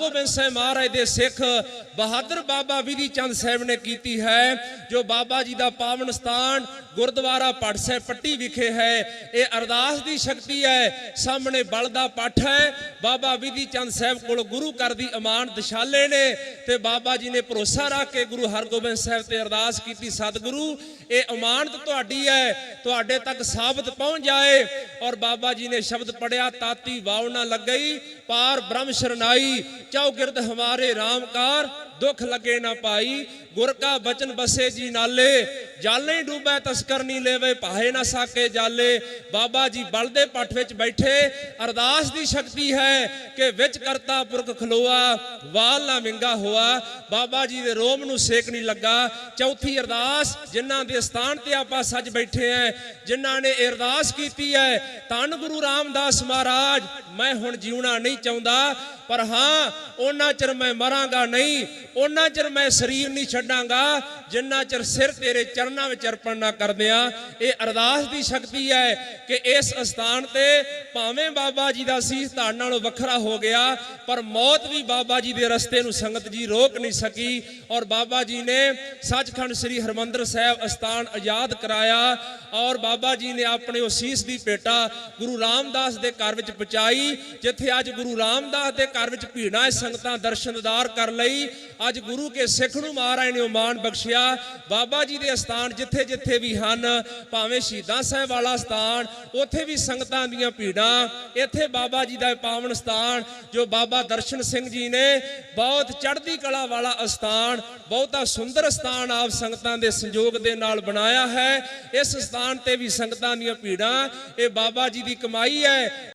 ਗੋਬਿੰਦ ਸਾਹਿਬ ਮਹਾਰਾਜ ਦੇ ਸਿੱਖ ਬਹਾਦਰ ਬਾਬਾ ਵਿਧੀ ਚੰਦ ਸਾਹਿਬ ਨੇ ਕੀਤੀ ਹੈ, ਜੋ ਬਾਬਾ ਜੀ ਦਾ ਪਾਵਨ ਸਥਾਨ ਗੁਰਦੁਆਰਾ ਪੜ ਪੱਟੀ ਵਿਖੇ ਹੈ। ਇਹ ਅਰਦਾਸ ਦੀ ਸ਼ਕਤੀ ਹੈ, ਸਾਹਮਣੇ ਬਲ ਦਾ ਪੱਠ ਹੈ। ਬਾਬਾ ਵਿਧੀ ਚੰਦ ਸਾਹਿਬ ਕੋਲ ਗੁਰੂ ਘਰ ਦੀ ਅਮਾਨ ਦਸ਼ਾਲੇ ਨੇ ਤੇ ਬਾਬਾ ਜੀ ਨੇ ਭਰੋਸਾ ਰੱਖ ਕੇ ਗੁਰੂ ਹਰਗੋਬਿੰਦ ਸਾਹਿਬ ਤੇ ਅਰਦਾਸ ਕੀਤੀ, ਸਤਿਗੁਰੂ, ਇਹ ਅਮਾਨਤ ਤੁਹਾਡੀ ਹੈ, ਤੁਹਾਡੇ ਤੱਕ ਸਾਬਤ ਪਹੁੰਚ ਜਾਏ। ਔਰ ਬਾਬਾ ਜੀ ਨੇ ਸ਼ਬਦ ਪੜਿਆ ਤਾਤੀ ਵਾਵ ਨਾ ਲੱਗਈ, ਪਾਰ ਬ੍ਰਹਮ ਸ਼ਰਨਾਈ ਚੌਗਿਰਦ ਹਮਾਰੇ ਰਾਮਕਾਰ, ਦੁੱਖ ਲੱਗੇ ਨਾ ਪਾਈ। ਗੁਰ ਕਾ ਬਚਨ ਬਸੇ ਜੀ ਨਾਲੇ। ਜਾਲੇ ਡੂਬੈ ਤਸਕਰ ਨਹੀਂ ਲੈਵੇ ਪਾਹੇ ਨਾ ਸਾਕੇ ਜਾਲੇ। ਬਾਬਾ ਜੀ ਬਲ ਦੇ ਪੱਠ ਵਿੱਚ ਬੈਠੇ। ਅਰਦਾਸ ਦੀ ਸ਼ਕਤੀ ਹੈ ਕਿ ਵਿੱਚ ਕਰਤਾ ਪੁਰਖ ਖਲੋਆ, ਵਾਲ ਨਾ ਵਿੰਗਾ ਹੋਆ। ਬਾਬਾ ਜੀ ਦੇ ਰੋਮ ਨੂੰ ਸੇਕ ਨਹੀਂ ਲੱਗਾ। ਚੌਥੀ ਅਰਦਾਸ, ਜਿਨ੍ਹਾਂ ਦੇ ਸਥਾਨ ਤੇ ਆਪਾਂ ਸੱਜ ਬੈਠੇ ਆ ਜਿਨ੍ਹਾਂ ਨੇ ਅਰਦਾਸ ਕੀਤੀ ਹੈ ਧੰਨ ਗੁਰੂ ਰਾਮਦਾਸ ਮਹਾਰਾਜ, ਮੈਂ ਹੁਣ ਜਿਉਣਾ ਨਹੀਂ ਚਾਹੁੰਦਾ। ਪਰ ਹਾਂ ਉਹਨਾਂ ਚਿਰ ਮੈਂ ਮਰਾਂਗਾ ਨਹੀਂ ਉਹਨਾਂ ਚਿਰ ਮੈਂ ਸਰੀਰ ਨਹੀਂ ਛੱਡਾਂਗਾ, ਜਿੰਨਾ ਚਿਰ ਸਿਰ ਤੇਰੇ ਚਰਨਾਂ ਵਿੱਚ ਅਰਪਣ ਨਾ ਕਰਦਿਆਂ ਇਹ ਅਰਦਾਸ ਦੀ ਸ਼ਕਤੀ ਹੈ ਕਿ ਇਸ ਅਸਥਾਨ ਤੇ ਭਾਵੇਂ ਬਾਬਾ ਜੀ ਦਾ ਸੀਸ ਧੜ ਨਾਲੋਂ ਵੱਖਰਾ ਹੋ ਗਿਆ, ਪਰ ਮੌਤ ਵੀ ਬਾਬਾ ਜੀ ਦੇ ਰਸਤੇ ਨੂੰ ਸੰਗਤ ਜੀ ਰੋਕ ਨਹੀਂ ਸਕੀ ਔਰ ਬਾਬਾ ਜੀ ਨੇ ਸੱਚਖੰਡ ਸ੍ਰੀ ਹਰਮੰਦਰ ਸਾਹਿਬ ਅਸਥਾਨ ਆਜ਼ਾਦ ਕਰਾਇਆ ਔਰ ਬਾਬਾ ਜੀ ਨੇ ਆਪਣੇ ਉਹ ਸੀਸ ਦੀ ਭੇਟਾ ਗੁਰੂ ਰਾਮਦਾਸ ਦੇ ਘਰ ਵਿੱਚ ਪਹੁੰਚਾਈ, ਜਿੱਥੇ ਅੱਜ ਗੁਰੂ ਰਾਮਦਾਸ ਦੇ ਘਰ ਵਿੱਚ ਭੀੜਾਂ ਸੰਗਤਾਂ ਦਰਸ਼ਨਦਾਰ ਕਰ ਲਈ। ਅੱਜ ਗੁਰੂ ਕੇ ਸਿੱਖ ਨੂੰ ਮਹਾਰਾਜ ਨੇ ਉਹ ਬਖਸ਼ਿਆ। ਬਾਬਾ ਜੀ ਦੇ ਅਸਥਾਨ ਜਿੱਥੇ ਜਿੱਥੇ ਵੀ ਹਨ, ਭਾਵੇਂ ਸ਼ਹੀਦਾਂ ਸਾਹਿਬ ਵਾਲਾ ਸਥਾਨ ਉੱਥੇ ਵੀ ਸੰਗਤਾਂ ਦੀਆਂ ਭੀੜਾਂ। ਇੱਥੇ ਬਾਬਾ ਜੀ ਦਾ ਪਾਵਨ ਸਥਾਨ, ਜੋ ਬਾਬਾ ਦਰਸ਼ਨ ਸਿੰਘ ਜੀ ਨੇ, ਬਹੁਤ ਚੜ੍ਹਦੀ ਕਲਾ ਵਾਲਾ ਅਸਥਾਨ, ਬਹੁਤਾ ਸੁੰਦਰ ਸਥਾਨ ਆਪ ਸੰਗਤਾਂ ਦੇ ਸੰਯੋਗ ਦੇ ਨਾਲ ਬਣਾਇਆ ਹੈ। ਇਸ ਸਥਾਨ ਤੇ ਵੀ ਸੰਗਤਾਂ ਦੀਆਂ ਭੀੜਾਂ, ਇਹ ਬਾਬਾ ਜੀ ਦੀ ਕਮਾਈ ਹੈ।